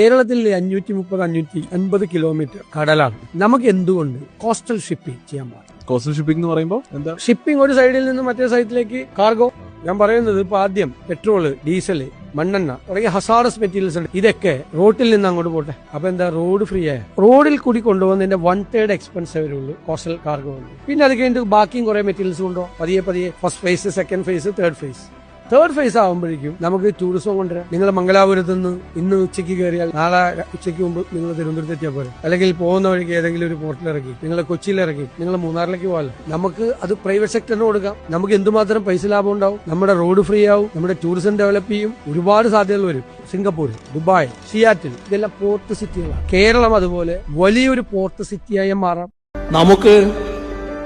കേരളത്തിൽ അഞ്ഞൂറ്റി മുപ്പത് അഞ്ഞൂറ്റി അൻപത് കിലോമീറ്റർ കടലാണ്. നമുക്ക് എന്തുകൊണ്ട് കോസ്റ്റൽ ഷിപ്പിംഗ് ചെയ്യാൻ പാടില്ല? കോസ്റ്റൽ ഷിപ്പിംഗ് എന്ന് പറയുമ്പോൾ എന്താ? ഷിപ്പിംഗ് ഒരു സൈഡിൽ നിന്ന് മറ്റേ സൈഡിലേക്ക് കാർഗോ ഞാൻ പറയുന്നത് ഇപ്പൊ ആദ്യം പെട്രോൾ ഡീസൽ മണ്ണെണ്ണ തുടങ്ങിയ ഹസാറസ് മെറ്റീരിയൽസ് ഉണ്ട്. ഇതൊക്കെ റോട്ടിൽ നിന്ന് അങ്ങോട്ട് പോട്ടെ. അപ്പൊ എന്താ റോഡ് ഫ്രീ ആയ? റോഡിൽ കൂടി കൊണ്ടുപോകുന്നതിന്റെ വൺ തേർഡ് എക്സ്പെൻസ് വരുള്ളൂ കോസ്റ്റൽ കാർഗോ പിന്നെ അത് കഴിഞ്ഞിട്ട് ബാക്കിയും കുറെ മെറ്റീരിയൽസ് കൊണ്ടോ പതിയെ പതിയെ first phase second phase third phase third phase ആകുമ്പോഴേക്കും നമുക്ക് ടൂറിസം കൊണ്ടുവരാം. നിങ്ങൾ മംഗലാപുരത്ത് നിന്ന് ഇന്ന് ഉച്ചയ്ക്ക് കയറിയാൽ നാളെ ഉച്ചയ്ക്ക് മുമ്പ് നിങ്ങൾ തിരുവനന്തപുരത്ത് എത്തിയാൽ പോരെ. അല്ലെങ്കിൽ പോകുന്ന വഴിക്ക് ഏതെങ്കിലും ഒരു പോർട്ടിൽ ഇറക്കി നിങ്ങൾ കൊച്ചിയിൽ ഇറക്കി നിങ്ങൾ മൂന്നാറിലേക്ക് പോകാലോ നമുക്ക് അത് പ്രൈവറ്റ് സെക്ടറിന് കൊടുക്കാം. നമുക്ക് എന്തുമാത്രം പൈസ ലാഭം ഉണ്ടാവും? നമ്മുടെ റോഡ് ഫ്രീ ആവും. നമ്മുടെ ടൂറിസം ഡെവലപ്പ് ചെയ്യും. ഒരുപാട് സാധ്യതകൾ വരും. സിംഗപ്പൂർ ദുബായ് സിയാറ്റിൽ ഇതെല്ലാം പോർട്ട് സിറ്റികളാണ് കേരളം അതുപോലെ വലിയൊരു പോർട്ട് സിറ്റിയായി മാറാം. നമുക്ക്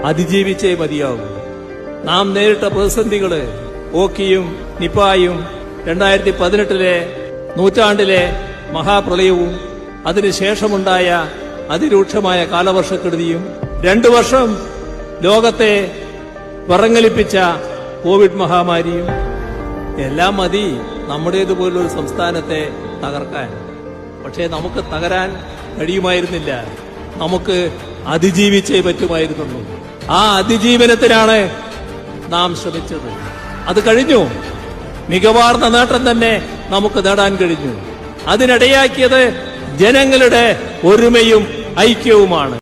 അതിജീവിച്ചേ മതിയാവും. നാം നേരിട്ട പ്രതിസന്ധികൾ ഓക്കിയും നിപ്പായും രണ്ടായിരത്തി പതിനെട്ടിലെ നൂറ്റാണ്ടിലെ മഹാപ്രളയവും അതിനുശേഷമുണ്ടായ അതിരൂക്ഷമായ കാലവർഷക്കെടുതിയും രണ്ടു വർഷം ലോകത്തെ വറങ്ങലിപ്പിച്ച കോവിഡ് മഹാമാരിയും എല്ലാം മതി നമ്മുടേതുപോലൊരു സംസ്ഥാനത്തെ തകർക്കാൻ. പക്ഷേ നമുക്ക് തകരാൻ കഴിയുമായിരുന്നില്ല. നമുക്ക് അതിജീവിച്ചേ പറ്റുമായിരുന്നുള്ളൂ. ആ അതിജീവനത്തിനാണ് നാം ശ്രമിച്ചത്. അത് കഴിഞ്ഞു. മികവാർന്ന നേട്ടം തന്നെ നമുക്ക് നേടാൻ കഴിഞ്ഞു. അതിനിടയാക്കിയത് ജനങ്ങളുടെ ഒരുമയും ഐക്യവുമാണ്.